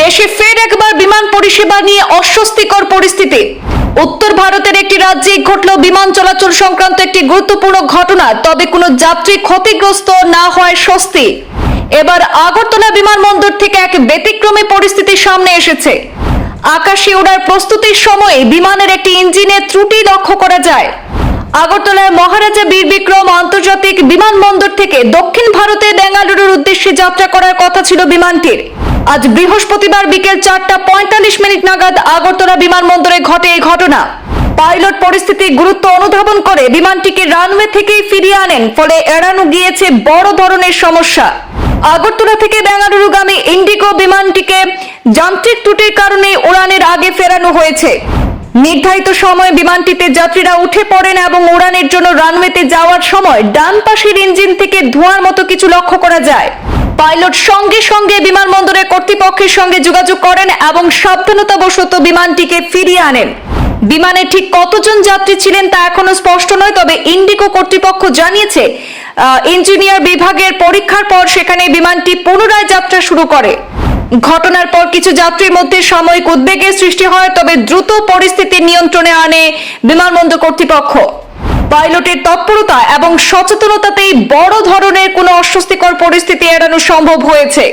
দেশে ফের একবার বিমান পরিষেবা নিয়ে অস্বস্তিকর পরিস্থিতি। উত্তর ভারতের একটি রাজ্যে ঘটল বিমান চলাচল সংক্রান্ত একটি গুরুত্বপূর্ণ ঘটনা, তবে কোনো যাত্রী ক্ষতিগ্রস্ত না হয় স্বস্তি। এবার আগরতলা বিমানবন্দর থেকে এক ব্যতিক্রমী পরিস্থিতি সামনে এসেছে। আকাশে ওড়ার প্রস্তুতির সময়ে বিমানের একটি ইঞ্জিনে ত্রুটি লক্ষ্য করা যায়। আগরতলার মহারাজা বীর বিক্রম আন্তর্জাতিক বিমানবন্দর থেকে দক্ষিণ ভারতে বেঙ্গালুরুর উদ্দেশ্যে যাত্রা করার কথা ছিল বিমানটির। আজ বৃহস্পতিবার বিকেল চারটা পঁয়তাল্লিশ মিনিট নাগাদ আগরতলা বিমানবন্দরে ঘটে এই ঘটনা। পাইলট পরিস্থিতির গুরুত্ব অনুধাবন করে বিমানটিকে রানওয়ে থেকেই ফিরিয়ে আনেন, ফলে এড়ানো গিয়েছে বড় ধরনের সমস্যা। আগরতলা থেকে বেঙ্গালুরুগামী ইন্ডিগো বিমানটিকে যান্ত্রিক ত্রুটির কারণে উড়ানের আগে ফেরানো হয়েছে। নির্ধারিত সময় বিমানটিতে যাত্রীরা উঠে পড়েন এবং উড়ানের জন্য রানওয়েতে যাওয়ার সময় ডান পাশের ইঞ্জিন থেকে ধোঁয়ার মতো কিছু লক্ষ্য করা যায়। পাইলট সঙ্গে সঙ্গে বিমানবন্দরের কর্তৃপক্ষের সঙ্গে যোগাযোগ করেন এবং সাবধানতাবশত বিমানটিকে ফিরিয়ে আনেন। বিমানে ঠিক কতজন যাত্রী ছিলেন তা এখনও স্পষ্ট নয়, তবে ইন্ডিগো কর্তৃপক্ষ জানিয়েছে ইঞ্জিনিয়ার বিভাগের পরীক্ষার পর সেখানে বিমানটি পুনরায় যাত্রা শুরু করে। ঘটনার পর কিছু যাত্রীর মধ্যে সাময়িক উদ্বেগের সৃষ্টি হয়, তবে দ্রুত পরিস্থিতি নিয়ন্ত্রণে আনে বিমানবন্দর কর্তৃপক্ষ। পাইলটের তৎপরতা এবং সচেতনতাতেই বড় ধরনের কোনো অস্বস্তিকর পরিস্থিতি এড়ানো সম্ভব হয়েছে।